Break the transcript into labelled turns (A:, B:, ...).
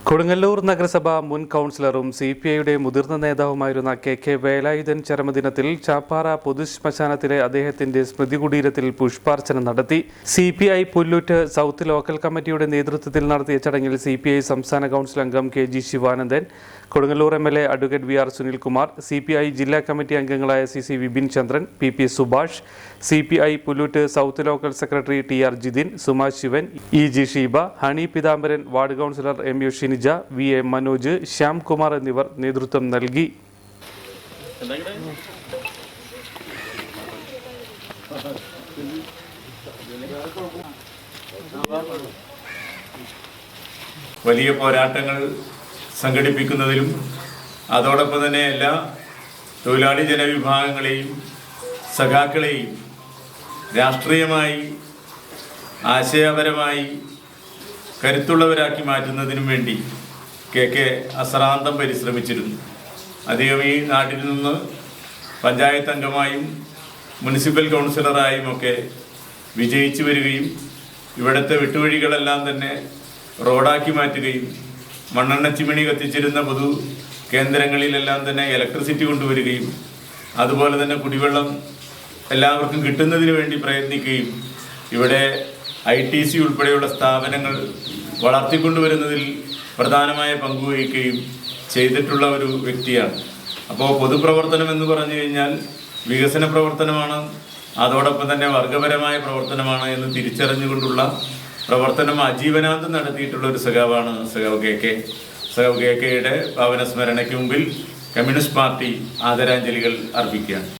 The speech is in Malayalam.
A: കൊടുങ്ങല്ലൂർ നഗരസഭ മുൻ കൗൺസിലറും സി പി ഐയുടെ മുതിർന്ന നേതാവുമായിരുന്ന കെ കെ വേലായുധൻ ചരമദിനത്തിൽ ചാപ്പാറ പൊതുശ്മശാനത്തിലെ അദ്ദേഹത്തിന്റെ സ്മൃതി കുടീരത്തിൽ പുഷ്പാർച്ചന നടത്തി. C P I Pullut south local കമ്മിറ്റിയുടെ നേതൃത്വത്തിൽ നടത്തിയ ചടങ്ങിൽ സി പി ഐ സംസ്ഥാന കൗൺസിൽ അംഗം K G Sivanandan Kodungallur M L A advocate V R Sunilkumar C P I ജില്ലാ കമ്മിറ്റി അംഗങ്ങളായ C C Vipin Chandran P P Subhash C P I Pullut south local secretary T R Jithin Suma Sivan E G Sheeba Honey Pithambaran ward councillor M U Shinija V. A. Manoj Shyamkumar എന്നിവർ നേതൃത്വം നൽകി.
B: വലിയ പോരാട്ടങ്ങൾ സംഘടിപ്പിക്കുന്നതിലും അതോടൊപ്പം തന്നെ എല്ലാ തൊഴിലാളി ജനവിഭാഗങ്ങളെയും സഖാക്കളെയും രാഷ്ട്രീയമായി ആശയപരമായി കരുത്തുള്ളവരാക്കി മാറ്റുന്നതിനും വേണ്ടി കെ കെ അശ്രാന്തം പരിശ്രമിച്ചിരുന്നു. അദ്ദേഹം ഈ നാട്ടിൽ നിന്ന് പഞ്ചായത്ത് അംഗമായും മുനിസിപ്പൽ കൗൺസിലറായും ഒക്കെ വിജയിച്ചു വരികയും ഇവിടുത്തെ വിട്ടുവഴികളെല്ലാം തന്നെ റോഡാക്കി മാറ്റുകയും മണ്ണെണ്ണ ചിമിണി കത്തിച്ചിരുന്ന പൊതു കേന്ദ്രങ്ങളിലെല്ലാം തന്നെ ഇലക്ട്രിസിറ്റി കൊണ്ടുവരികയും അതുപോലെ തന്നെ കുടിവെള്ളം എല്ലാവർക്കും കിട്ടുന്നതിന് വേണ്ടി പ്രയത്നിക്കുകയും ഇവിടെ ഐ ടി സി ഉൾപ്പെടെയുള്ള സ്ഥാപനങ്ങൾ വളർത്തിക്കൊണ്ടുവരുന്നതിൽ പ്രധാനമായ പങ്കുവഹിക്കുകയും ചെയ്തിട്ടുള്ള ഒരു വ്യക്തിയാണ്. അപ്പോൾ പൊതുപ്രവർത്തനം എന്ന് പറഞ്ഞു കഴിഞ്ഞാൽ വികസന പ്രവർത്തനമാണ് അതോടൊപ്പം തന്നെ വർഗപരമായ പ്രവർത്തനമാണ് എന്ന് തിരിച്ചറിഞ്ഞുകൊണ്ടുള്ള പ്രവർത്തനം അജീവനാന്തം നടത്തിയിട്ടുള്ള ഒരു സഖാവാണ് സഖാവ് കെ കെ. സഖാവ് കെ കെയുടെ പാവന സ്മരണയ്ക്ക് മുമ്പിൽ കമ്മ്യൂണിസ്റ്റ് പാർട്ടി ആദരാഞ്ജലികൾ അർപ്പിക്കുകയാണ്.